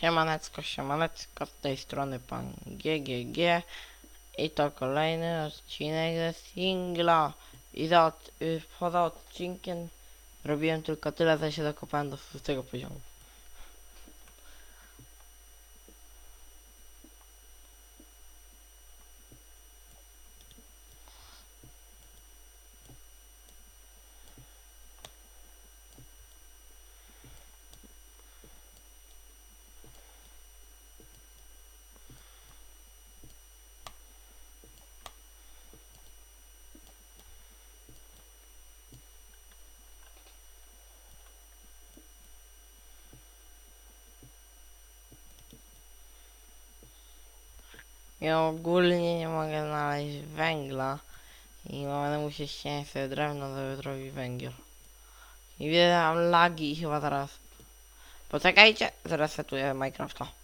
Siemanecko, siemanecko, z tej strony pan GGG i to kolejny odcinek ze singla i za, od, y, poza odcinkiem robiłem tylko tyle, że się dokopałem do szóstego poziomu. Ja ogólnie nie mogę znaleźć węgla i będę musiał ściąć sobie drewno, żeby zrobić węgiel. I tam lagi i chyba zaraz... Poczekajcie, zaraz setuję Minecrafta.